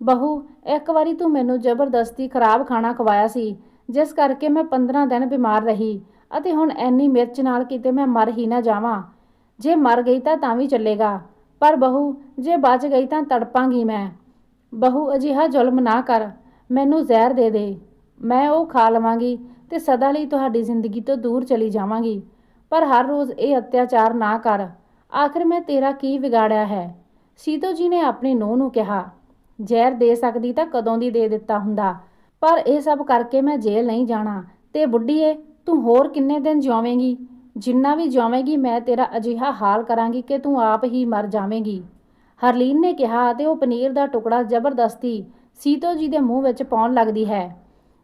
ਬਹੂ, ਇੱਕ ਵਾਰੀ ਤੂੰ ਮੈਨੂੰ ਜ਼ਬਰਦਸਤੀ ਖਰਾਬ ਖਾਣਾ ਖਵਾਇਆ ਸੀ, ਜਿਸ ਕਰਕੇ ਮੈਂ 15 ਦਿਨ ਬਿਮਾਰ ਰਹੀ, ਅਤੇ ਹੁਣ ਐਨੀ ਮਿਰਚ ਨਾਲ ਕਿਤੇ ਮੈਂ ਮਰ ਹੀ ਨਾ ਜਾਵਾਂ। ਜੇ ਮਰ ਗਈ ਤਾਂ ਤਾਂ ਵੀ ਚੱਲੇਗਾ, ਪਰ ਬਹੂ, ਜੇ ਬਚ ਗਈ ਤਾਂ ਤੜਪਾਂਗੀ ਮੈਂ। ਬਹੂ, ਅਜਿਹਾ ਜ਼ੁਲਮ ਨਾ ਕਰ, ਮੈਨੂੰ ਜ਼ਹਿਰ ਦੇ ਦੇ। ਮੈਂ ਉਹ ਖਾ ਲਵਾਂਗੀ ਤੇ ਸਦਾ ਲਈ ਤੁਹਾਡੀ ਜ਼ਿੰਦਗੀ ਤੋਂ ਦੂਰ ਚਲੀ ਜਾਵਾਂਗੀ, ਪਰ ਹਰ ਰੋਜ਼ ਇਹ ਅਤਿਆਚਾਰ ਨਾ ਕਰ। ਆਖਰ ਮੈਂ ਤੇਰਾ ਕੀ ਵਿਗਾੜਿਆ ਹੈ? ਸੀਤੋ ਜੀ ਨੇ ਆਪਣੀ ਨੂੰਹ ਨੂੰ ਕਿਹਾ, ਜ਼ਹਿਰ ਦੇ ਸਕਦੀ ਤਾਂ ਕਦੋਂ ਦੀ ਦੇ ਦਿੱਤਾ ਹੁੰਦਾ? ਪਰ ਇਹ ਸਭ ਕਰਕੇ ਮੈਂ ਜੇਲ੍ਹ ਨਹੀਂ ਜਾਣਾ। ਤੇ ਬੁੱਢੀਏ, ਤੂੰ ਹੋਰ ਕਿੰਨੇ ਦਿਨ ਜਿਉਵੇਂਗੀ? ਜਿੰਨਾ ਵੀ ਜਿਉਵੇਂਗੀ, ਮੈਂ ਤੇਰਾ ਅਜਿਹਾ ਹਾਲ ਕਰਾਂਗੀ ਕਿ ਤੂੰ ਆਪ ਹੀ ਮਰ ਜਾਵੇਂਗੀ। ਹਰਲੀਨ ਨੇ ਕਿਹਾ ਤੇ ਉਹ ਪਨੀਰ ਦਾ ਟੁਕੜਾ ਜ਼ਬਰਦਸਤੀ ਸੀਤੋ ਜੀ ਦੇ ਮੂੰਹ ਵਿੱਚ ਪਾਉਣ ਲੱਗਦੀ ਹੈ।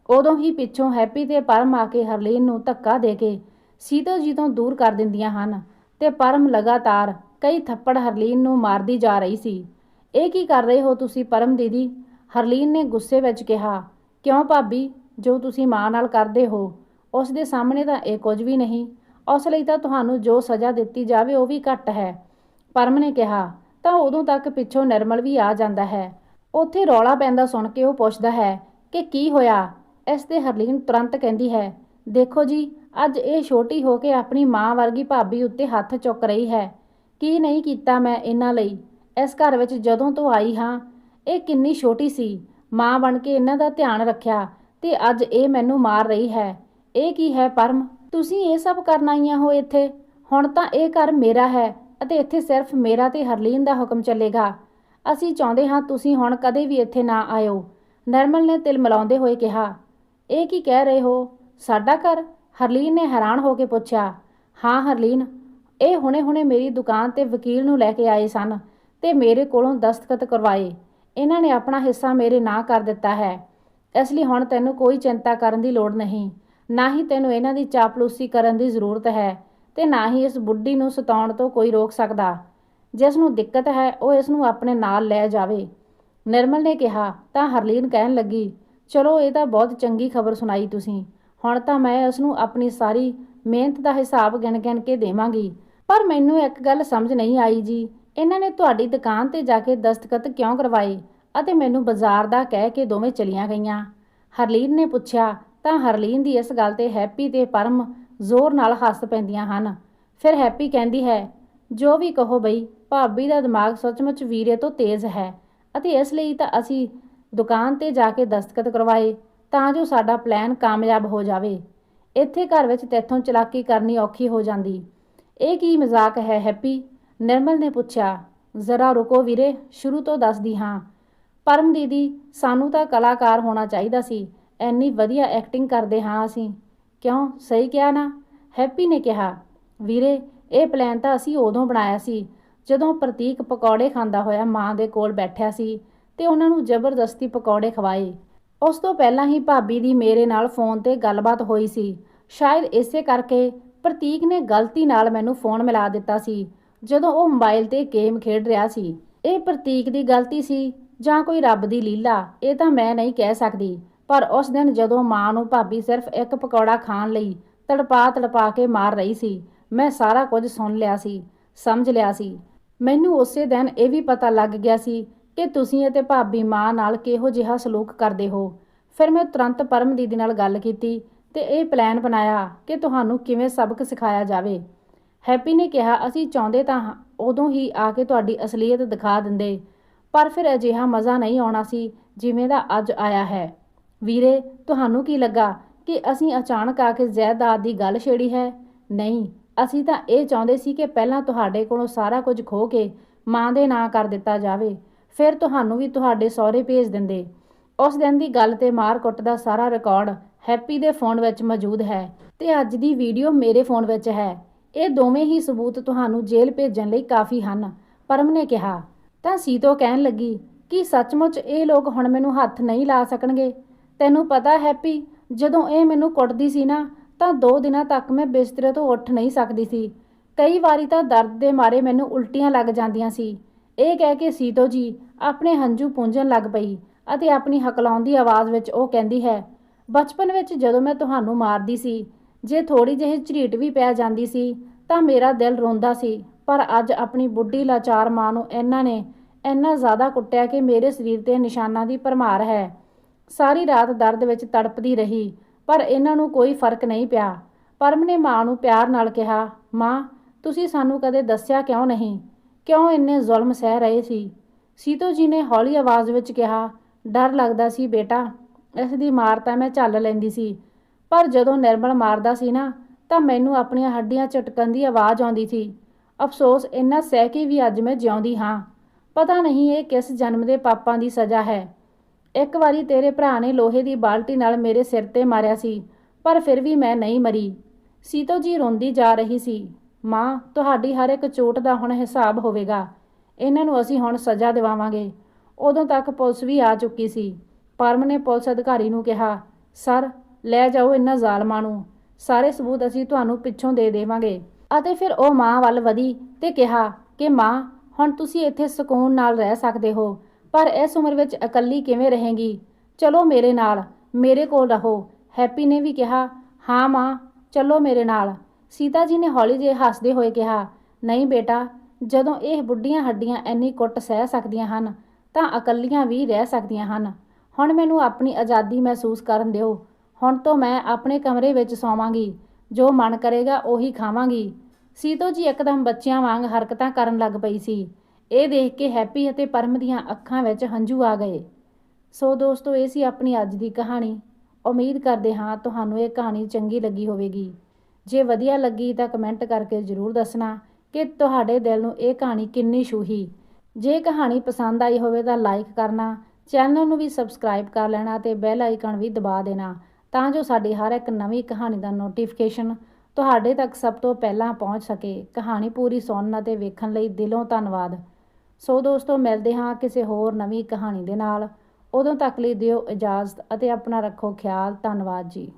ਉਦੋਂ ਹੀ ਪਿੱਛੋਂ ਹੈਪੀ ਤੇ ਪਰਮ ਆ ਕੇ ਹਰਲੀਨ ਨੂੰ ਧੱਕਾ ਦੇ ਕੇ ਸੀਤੋ ਜੀ ਤੋਂ ਦੂਰ ਕਰ ਦਿੰਦੀਆਂ ਹਨ। ਤੇ ਪਰਮ ਲਗਾਤਾਰ ਕਈ ਥੱਪੜ ਹਰਲੀਨ ਨੂੰ ਮਾਰਦੀ ਜਾ ਰਹੀ ਸੀ। ਇਹ ਕੀ ਕਰ ਰਹੇ ਹੋ ਤੁਸੀਂ ਪਰਮ ਦੀਦੀ? ਹਰਲੀਨ ਨੇ ਗੁੱਸੇ ਵਿੱਚ ਕਿਹਾ, ਕਿਉਂ ਭਾਬੀ? ਜੋ ਤੁਸੀਂ ਮਾਂ ਨਾਲ ਕਰਦੇ ਹੋ, ਉਸ ਦੇ ਸਾਹਮਣੇ ਤਾਂ ਇਹ ਕੁਝ ਵੀ ਨਹੀਂ। ਉਸ ਲਈ ਤਾਂ ਤੁਹਾਨੂੰ ਜੋ ਸਜ਼ਾ ਦਿੱਤੀ ਜਾਵੇ ਉਹ ਵੀ ਘੱਟ ਹੈ। ਪਰਮ ਨੇ ਕਿਹਾ, ਤਾਂ ਉਦੋਂ ਤੱਕ ਪਿੱਛੋਂ ਨਿਰਮਲ ਵੀ ਆ ਜਾਂਦਾ ਹੈ। ਉੱਥੇ ਰੌਲਾ ਪੈਂਦਾ ਸੁਣ ਕੇ ਉਹ ਪੁੱਛਦਾ ਹੈ ਕਿ ਕੀ ਹੋਇਆ? ਇਸ ਤੇ ਹਰਲੀਨ ਤੁਰੰਤ ਕਹਿੰਦੀ ਹੈ, ਦੇਖੋ ਜੀ ਅੱਜ ਇਹ ਛੋਟੀ ਹੋ ਕੇ ਆਪਣੀ ਮਾਂ ਵਰਗੀ ਭਾਬੀ ਉੱਤੇ ਹੱਥ ਚੁੱਕ ਰਹੀ ਹੈ। ਕੀ ਨਹੀਂ ਕੀਤਾ ਮੈਂ ਇਹਨਾਂ ਲਈ? ਇਸ ਘਰ ਵਿੱਚ ਜਦੋਂ ਤੋਂ ਆਈ ਹਾਂ, ਇਹ ਕਿੰਨੀ ਛੋਟੀ ਸੀ। ਮਾਂ ਬਣ ਕੇ ਇਹਨਾਂ ਦਾ ਧਿਆਨ ਰੱਖਿਆ ਤੇ ਅੱਜ ਇਹ ਮੈਨੂੰ ਮਾਰ ਰਹੀ ਹੈ। ਇਹ ਕੀ ਹੈ ਪਰਮ? ਤੁਸੀਂ ਇਹ ਸਭ ਕਰਨ ਆਈਆਂ ਹੋ ਇੱਥੇ? ਹੁਣ ਤਾਂ ਇਹ ਘਰ ਮੇਰਾ ਹੈ ਅਤੇ ਇੱਥੇ ਸਿਰਫ ਮੇਰਾ ਤੇ ਹਰਲੀਨ ਦਾ ਹੁਕਮ ਚੱਲੇਗਾ। ਅਸੀਂ ਚਾਹੁੰਦੇ ਹਾਂ ਤੁਸੀਂ ਹੁਣ ਕਦੇ ਵੀ ਇੱਥੇ ਨਾ ਆਇਓ। ਨਰਮਲ ਨੇ ਤਿਲ ਮਿਲਾਉਂਦੇ ਹੋਏ ਕਿਹਾ, ਇਹ ਕੀ ਕਹਿ ਰਹੇ ਹੋ? ਸਾਡਾ ਘਰ? ਹਰਲੀਨ ਨੇ ਹੈਰਾਨ ਹੋ ਕੇ ਪੁੱਛਿਆ, ਹਾਂ ਹਰਲੀਨ, ਇਹ ਹੁਣੇ-ਹੁਣੇ ਮੇਰੀ ਦੁਕਾਨ ਤੇ ਵਕੀਲ ਨੂੰ ਲੈ ਕੇ ਆਏ ਸਨ ਤੇ ਮੇਰੇ ਕੋਲੋਂ ਦਸਤਖਤ ਕਰਵਾਏ। ਇਹਨਾਂ ਨੇ ਆਪਣਾ ਹਿੱਸਾ ਮੇਰੇ ਨਾਂ ਕਰ ਦਿੱਤਾ ਹੈ। ਇਸ ਲਈ ਹੁਣ ਤੈਨੂੰ ਕੋਈ ਚਿੰਤਾ ਕਰਨ ਦੀ ਲੋੜ ਨਹੀਂ। ਨਾ ਹੀ ਤੈਨੂੰ ਇਹਨਾਂ ਦੀ ਚਾਪਲੂਸੀ ਕਰਨ ਦੀ ਜ਼ਰੂਰਤ ਹੈ ਤੇ ਨਾ ਹੀ ਇਸ ਬੁੱਢੀ ਨੂੰ ਸਤਾਉਣ ਤੋਂ ਕੋਈ ਰੋਕ ਸਕਦਾ। ਜਿਸ ਨੂੰ ਦਿੱਕਤ ਹੈ, ਉਹ ਇਸ ਨੂੰ ਆਪਣੇ ਨਾਲ ਲੈ ਜਾਵੇ। ਨਿਰਮਲ ਨੇ ਕਿਹਾ, ਤਾਂ ਹਰਲੀਨ ਕਹਿਣ ਲੱਗੀ, ਚਲੋ, ਇਹ ਤਾਂ ਬਹੁਤ ਚੰਗੀ ਖਬਰ ਸੁਣਾਈ ਤੁਸੀਂ। ਹੁਣ ਤਾਂ ਮੈਂ ਉਸ ਨੂੰ ਆਪਣੀ ਸਾਰੀ ਮਿਹਨਤ ਦਾ ਹਿਸਾਬ ਗਿਣ-ਗਿਣ ਕੇ ਦੇਵਾਂਗੀ। ਪਰ ਮੈਨੂੰ ਇੱਕ ਗੱਲ ਸਮਝ ਨਹੀਂ ਆਈ ਜੀ। ਇਹਨਾਂ ਨੇ ਤੁਹਾਡੀ ਦੁਕਾਨ ਤੇ ਜਾ ਕੇ ਦਸਤਖਤ ਕਿਉਂ ਕਰਵਾਏ ਅਤੇ ਮੈਨੂੰ ਬਾਜ਼ਾਰ ਦਾ ਕਹਿ ਕੇ ਦੋਵੇਂ ਚਲੀਆਂ ਗਈਆਂ। ਹਰਲੀਨ ਨੇ ਪੁੱਛਿਆ, ਤਾਂ ਹਰਲੀਨ ਦੀ ਇਸ ਗੱਲ ਤੇ ਹੈਪੀ ਤੇ ਪਰਮ ਜ਼ੋਰ ਨਾਲ ਹੱਸ ਪੈਂਦੀਆਂ ਹਨ। ਫਿਰ ਹੈਪੀ ਕਹਿੰਦੀ ਹੈ, ਜੋ ਵੀ ਕਹੋ ਬਈ, ਭਾਬੀ ਦਾ ਦਿਮਾਗ ਸੱਚਮੁੱਚ ਵੀਰੇ ਤੋਂ ਤੇਜ਼ ਹੈ ਅਤੇ ਇਸ ਲਈ ਤਾਂ ਅਸੀਂ ਦੁਕਾਨ ਤੇ ਜਾ ਕੇ ਦਸਤਖਤ ਕਰਵਾਏ। ਤਾਂ ਜੋ ਸਾਡਾ ਪਲਾਨ ਕਾਮਯਾਬ ਹੋ ਜਾਵੇ। ਇੱਥੇ ਘਰ ਵਿੱਚ ਤੇਥੋਂ ਚਲਾਕੀ ਕਰਨੀ ਔਖੀ ਹੋ ਜਾਂਦੀ। ਇਹ ਕੀ ਮਜ਼ਾਕ ਹੈ, ਹੈਪੀ? ਨਿਰਮਲ ਨੇ ਪੁੱਛਿਆ। ਜ਼ਰਾ ਰੁਕੋ ਵੀਰੇ, ਸ਼ੁਰੂ ਤੋਂ ਦੱਸਦੀ ਹਾਂ। ਪਰਮ ਦੀਦੀ, ਸਾਨੂੰ ਤਾਂ ਕਲਾਕਾਰ ਹੋਣਾ ਚਾਹੀਦਾ ਸੀ। ਐਨੀ ਵਧੀਆ ਐਕਟਿੰਗ ਕਰਦੇ ਹਾਂ ਅਸੀਂ। ਕਿਉਂ? ਸਹੀ ਕਿਹਾ ਨਾ। ਹੈਪੀ ਨੇ ਕਿਹਾ, ਵੀਰੇ, ਇਹ ਪਲਾਨ ਤਾਂ ਅਸੀਂ ਉਦੋਂ ਬਣਾਇਆ ਸੀ, ਜਦੋਂ ਪ੍ਰਤੀਕ ਪਕੌੜੇ ਖਾਂਦਾ ਹੋਇਆ ਮਾਂ ਦੇ ਕੋਲ ਬੈਠਿਆ ਸੀ ਤੇ ਉਹਨਾਂ ਨੂੰ ਜ਼ਬਰਦਸਤੀ ਪਕੌੜੇ ਖਵਾਏ। ਉਸ ਤੋਂ ਪਹਿਲਾਂ ਹੀ ਭਾਬੀ ਦੀ ਮੇਰੇ ਨਾਲ ਫੋਨ ਤੇ ਗੱਲਬਾਤ ਹੋਈ ਸੀ। ਸ਼ਾਇਦ ਇਸੇ ਕਰਕੇ ਪ੍ਰਤੀਕ ਨੇ ਗਲਤੀ ਨਾਲ ਮੈਨੂੰ ਫੋਨ ਮਿਲਾ ਦਿੱਤਾ ਸੀ, ਜਦੋਂ ਉਹ ਮੋਬਾਈਲ ਤੇ ਗੇਮ ਖੇਡ ਰਿਹਾ ਸੀ। ਇਹ ਪ੍ਰਤੀਕ ਦੀ ਗਲਤੀ ਸੀ ਜਾਂ ਕੋਈ ਰੱਬ ਦੀ ਲੀਲਾ, ਇਹ ਤਾਂ ਮੈਂ ਨਹੀਂ ਕਹਿ ਸਕਦੀ। ਪਰ ਉਸ ਦਿਨ ਜਦੋਂ ਮਾਂ ਨੂੰ ਭਾਬੀ ਸਿਰਫ ਇੱਕ ਪਕੌੜਾ ਖਾਣ ਲਈ ਤੜਪਾ ਤੜਪਾ ਕੇ ਮਾਰ ਰਹੀ ਸੀ, ਮੈਂ ਸਾਰਾ ਕੁਝ ਸੁਣ ਲਿਆ ਸੀ, ਸਮਝ ਲਿਆ ਸੀ। ਮੈਨੂੰ ਉਸੇ ਦਿਨ ਇਹ ਵੀ ਪਤਾ ਲੱਗ ਗਿਆ ਸੀ ਕਿ ਤੁਸੀਂ ਅਤੇ ਭਾਬੀ ਮਾਂ ਨਾਲ ਕਿਹੋ ਜਿਹਾ ਸਲੂਕ ਕਰਦੇ ਹੋ? ਫਿਰ ਮੈਂ ਤੁਰੰਤ ਪਰਮ ਦੀਦੀ ਨਾਲ ਗੱਲ ਕੀਤੀ ਤੇ ਇਹ ਪਲਾਨ ਬਣਾਇਆ ਕਿ ਤੁਹਾਨੂੰ ਕਿਵੇਂ ਸਬਕ ਸਿਖਾਇਆ ਜਾਵੇ। ਹੈਪੀ ਨੇ ਕਿਹਾ, ਅਸੀਂ ਚਾਹੁੰਦੇ ਤਾਂ ਉਦੋਂ ਹੀ ਆ ਕੇ ਤੁਹਾਡੀ ਅਸਲੀਅਤ ਦਿਖਾ ਦਿੰਦੇ। ਪਰ ਫਿਰ ਅਜਿਹਾ ਮਜ਼ਾ ਨਹੀਂ ਆਉਣਾ ਸੀ ਜਿਵੇਂ ਦਾ ਅੱਜ ਆਇਆ ਹੈ। ਵੀਰੇ, ਤੁਹਾਨੂੰ ਕੀ ਲੱਗਾ ਕਿ ਅਸੀਂ ਅਚਾਨਕ ਆ ਕੇ ਜਾਇਦਾਦ ਦੀ ਗੱਲ ਛੇੜੀ ਹੈ? ਨਹੀਂ, ਅਸੀਂ ਤਾਂ ਇਹ ਚਾਹੁੰਦੇ ਸੀ ਕਿ ਪਹਿਲਾਂ ਤੁਹਾਡੇ ਕੋਲੋਂ ਸਾਰਾ ਕੁਝ ਖੋ ਕੇ ਮਾਂ ਦੇ ਨਾਂ ਕਰ ਦਿੱਤਾ ਜਾਵੇ। ਫਿਰ ਤੁਹਾਨੂੰ ਵੀ ਤੁਹਾਡੇ ਸਹੁਰੇ ਭੇਜ ਦਿੰਦੇ। ਉਸ ਦਿਨ ਦੀ ਗੱਲ ਤੇ ਮਾਰ ਕੁੱਟ ਦਾ ਸਾਰਾ ਰਿਕਾਰਡ ਹੈਪੀ ਦੇ ਫੋਨ ਵਿੱਚ ਮੌਜੂਦ ਹੈ ਤੇ ਅੱਜ ਦੀ ਵੀਡੀਓ ਮੇਰੇ ਫੋਨ ਵਿੱਚ ਹੈ। ਇਹ ਦੋਵੇਂ ਹੀ ਸਬੂਤ ਤੁਹਾਨੂੰ ਜੇਲ੍ਹ ਭੇਜਣ ਲਈ ਕਾਫੀ ਹਨ, ਪਰਮ ਨੇ ਕਿਹਾ। ਤਾਂ ਸੀਤੋ ਕਹਿਣ ਲੱਗੀ ਕਿ ਸੱਚਮੁੱਚ ਇਹ ਲੋਕ ਹੁਣ ਮੈਨੂੰ ਹੱਥ ਨਹੀਂ ਲਾ ਸਕਣਗੇ। ਤੈਨੂੰ ਪਤਾ ਹੈਪੀ, ਜਦੋਂ ਇਹ ਮੈਨੂੰ ਕੁੱਟਦੀ ਸੀ ਨਾ, ਤਾਂ ਦੋ ਦਿਨਾਂ ਤੱਕ ਮੈਂ ਬਿਸਤਰੇ ਤੋਂ ਉੱਠ ਨਹੀਂ ਸਕਦੀ ਸੀ। ਕਈ ਵਾਰੀ ਤਾਂ ਦਰਦ ਦੇ ਮਾਰੇ ਮੈਨੂੰ ਉਲਟੀਆਂ ਲੱਗ ਜਾਂਦੀਆਂ ਸੀ। ਇਹ ਕਹਿ ਕੇ ਸੀਤੋ ਜੀ ਆਪਣੇ ਹੰਝੂ ਪੂੰਝਣ ਲੱਗ ਪਈ ਅਤੇ ਆਪਣੀ ਹਕਲਾਉਂਦੀ ਆਵਾਜ਼ ਵਿੱਚ ਉਹ ਕਹਿੰਦੀ ਹੈ, ਬਚਪਨ ਵਿੱਚ ਜਦੋਂ ਮੈਂ ਤੁਹਾਨੂੰ ਮਾਰਦੀ ਸੀ, ਜੇ ਥੋੜੀ ਜਿਹੀ ਝਰੀਟ ਵੀ ਪੈ ਜਾਂਦੀ ਸੀ, ਤਾਂ ਮੇਰਾ ਦਿਲ ਰੋਂਦਾ ਸੀ, ਪਰ ਅੱਜ ਆਪਣੀ ਬੁੱਢੀ ਲਾਚਾਰ ਮਾਂ ਨੂੰ ਇਹਨਾਂ ਨੇ ਇੰਨਾ ਜ਼ਿਆਦਾ ਕੁੱਟਿਆ ਕਿ ਮੇਰੇ ਸਰੀਰ ਤੇ ਨਿਸ਼ਾਨਾਂ ਦੀ ਭਰਮਾਰ ਹੈ। ਸਾਰੀ ਰਾਤ ਦਰਦ ਵਿੱਚ ਤੜਪਦੀ ਰਹੀ, ਪਰ ਇਹਨਾਂ ਨੂੰ ਕੋਈ ਫ਼ਰਕ ਨਹੀਂ ਪਿਆ। ਪਰਮ ਨੇ ਮਾਂ ਨੂੰ ਪਿਆਰ ਨਾਲ ਕਿਹਾ, ਮਾਂ, ਤੁਸੀਂ ਸਾਨੂੰ ਕਦੇ ਦੱਸਿਆ ਕਿਉਂ ਨਹੀਂ? ਕਿਉਂ ਇੰਨੇ ਜ਼ੁਲਮ ਸਹਿ ਰਹੇ ਸੀ? ਸੀਤੋ ਜੀ ਨੇ ਹੌਲੀ ਆਵਾਜ਼ ਵਿੱਚ ਕਿਹਾ, ਡਰ ਲੱਗਦਾ ਸੀ ਬੇਟਾ, ਇਸ ਦੀ ਮਾਰ ਤਾਂ ਮੈਂ ਝੱਲ ਲੈਂਦੀ ਸੀ, ਪਰ ਜਦੋਂ ਨਿਰਮਲ ਮਾਰਦਾ ਸੀ ਨਾ, ਤਾਂ ਮੈਨੂੰ ਆਪਣੀਆਂ ਹੱਡੀਆਂ ਝਟਕਣ ਦੀ ਆਵਾਜ਼ ਆਉਂਦੀ ਸੀ। ਅਫਸੋਸ, ਇੰਨਾ ਸਹਿ ਕੇ ਵੀ ਅੱਜ ਮੈਂ ਜਿਉਂਦੀ ਹਾਂ। ਪਤਾ ਨਹੀਂ ਇਹ ਕਿਸ ਜਨਮ ਦੇ ਪਾਪਾਂ ਦੀ ਸਜ਼ਾ ਹੈ। ਇੱਕ ਵਾਰੀ ਤੇਰੇ ਭਰਾ ਨੇ ਲੋਹੇ ਦੀ ਬਾਲਟੀ ਨਾਲ ਮੇਰੇ ਸਿਰ ਤੇ ਮਾਰਿਆ ਸੀ, ਪਰ ਫਿਰ ਵੀ ਮੈਂ ਨਹੀਂ ਮਰੀ। ਸੀਤੋ ਜੀ ਰੋਂਦੀ ਜਾ ਰਹੀ ਸੀ। ਮਾਂ, ਤੁਹਾਡੀ ਹਰ ਇੱਕ ਚੋਟ ਦਾ ਹੁਣ ਹਿਸਾਬ ਹੋਵੇਗਾ। ਇਹਨਾਂ ਨੂੰ ਅਸੀਂ ਹੁਣ ਸਜ਼ਾ ਦਿਵਾਵਾਂਗੇ। ਉਦੋਂ ਤੱਕ ਪੁਲਿਸ ਵੀ ਆ ਚੁੱਕੀ ਸੀ। ਪਰਮ ਨੇ ਪੁਲਿਸ ਅਧਿਕਾਰੀ ਨੂੰ ਕਿਹਾ, ਸਰ, ਲੈ ਜਾਓ ਇਹਨਾਂ ਜ਼ਾਲਮਾਂ ਨੂੰ। ਸਾਰੇ ਸਬੂਤ ਅਸੀਂ ਤੁਹਾਨੂੰ ਪਿੱਛੋਂ ਦੇ ਦੇਵਾਂਗੇ। ਅਤੇ ਫਿਰ ਉਹ ਮਾਂ ਵੱਲ ਵਧੀ ਤੇ ਕਿਹਾ ਕਿ, ਮਾਂ, ਹੁਣ ਤੁਸੀਂ ਇੱਥੇ ਸਕੂਨ ਨਾਲ ਰਹਿ ਸਕਦੇ ਹੋ, ਪਰ ਇਸ ਉਮਰ ਵਿੱਚ ਇਕੱਲੀ ਕਿਵੇਂ ਰਹੇਗੀ? ਚਲੋ ਮੇਰੇ ਨਾਲ, ਮੇਰੇ ਕੋਲ ਰਹੋ। ਹੈਪੀ ਨੇ ਵੀ ਕਿਹਾ, ਹਾਂ ਮਾਂ, ਚਲੋ ਮੇਰੇ ਨਾਲ। ਸੀਤਾ ਜੀ ਨੇ ਹੌਲੀ ਜਿਹੇ ਹੱਸਦੇ ਹੋਏ ਕਿਹਾ, ਨਹੀਂ ਬੇਟਾ, ਜਦੋਂ ਇਹ ਬੁੱਢੀਆਂ ਹੱਡੀਆਂ ਇੰਨੀ ਕੁੱਟ ਸਹਿ ਸਕਦੀਆਂ ਹਨ, ਤਾਂ ਇਕੱਲੀਆਂ ਵੀ ਰਹਿ ਸਕਦੀਆਂ ਹਨ। ਹੁਣ ਮੈਨੂੰ ਆਪਣੀ ਆਜ਼ਾਦੀ ਮਹਿਸੂਸ ਕਰਨ ਦਿਓ। ਹੁਣ ਤੋਂ ਮੈਂ ਆਪਣੇ ਕਮਰੇ ਵਿੱਚ ਸੌਵਾਂਗੀ। ਜੋ ਮਨ ਕਰੇਗਾ ਉਹੀ ਖਾਵਾਂਗੀ। ਸੀਤੋ ਜੀ ਇੱਕਦਮ ਬੱਚਿਆਂ ਵਾਂਗ ਹਰਕਤਾਂ ਕਰਨ ਲੱਗ ਪਈ ਸੀ। ਇਹ ਦੇਖ ਕੇ ਹੈਪੀ ਅਤੇ ਪਰਮ ਦੀਆਂ ਅੱਖਾਂ ਵਿੱਚ ਹੰਝੂ ਆ ਗਏ। ਸੋ ਦੋਸਤੋ, ਇਹ ਸੀ ਆਪਣੀ ਅੱਜ ਦੀ ਕਹਾਣੀ। ਉਮੀਦ ਕਰਦੇ ਹਾਂ ਤੁਹਾਨੂੰ ਇਹ ਕਹਾਣੀ ਚੰਗੀ ਲੱਗੀ ਹੋਵੇਗੀ। ਜੇ ਵਧੀਆ ਲੱਗੀ ਤਾਂ ਕਮੈਂਟ ਕਰਕੇ ਜ਼ਰੂਰ ਦੱਸਣਾ ਕਿ ਤੁਹਾਡੇ ਦਿਲ ਨੂੰ ਇਹ ਕਹਾਣੀ ਕਿੰਨੀ ਛੂਹੀ। ਜੇ ਕਹਾਣੀ ਪਸੰਦ ਆਈ ਹੋਵੇ ਤਾਂ ਲਾਈਕ ਕਰਨਾ, ਚੈਨਲ ਨੂੰ ਵੀ ਸਬਸਕ੍ਰਾਈਬ ਕਰ ਲੈਣਾ ਤੇ ਬੈਲ ਆਈਕਨ ਵੀ ਦਬਾ ਦੇਣਾ ਤਾਂ ਜੋ ਸਾਡੀ ਹਰ ਇੱਕ ਨਵੀਂ ਕਹਾਣੀ ਦਾ ਨੋਟੀਫਿਕੇਸ਼ਨ ਤੁਹਾਡੇ ਤੱਕ ਸਭ ਤੋਂ ਪਹਿਲਾਂ ਪਹੁੰਚ ਸਕੇ। ਕਹਾਣੀ ਪੂਰੀ ਸੁਣਨ ਅਤੇ ਵੇਖਣ ਲਈ ਦਿਲੋਂ ਧੰਨਵਾਦ। ਸੋ ਦੋਸਤੋ, ਮਿਲਦੇ ਹਾਂ ਕਿਸੇ ਹੋਰ ਨਵੀਂ ਕਹਾਣੀ ਦੇ ਨਾਲ। ਉਦੋਂ ਤੱਕ ਲਈ ਦਿਓ ਇਜਾਜ਼ਤ ਅਤੇ ਆਪਣਾ ਰੱਖੋ ਖਿਆਲ। ਧੰਨਵਾਦ ਜੀ।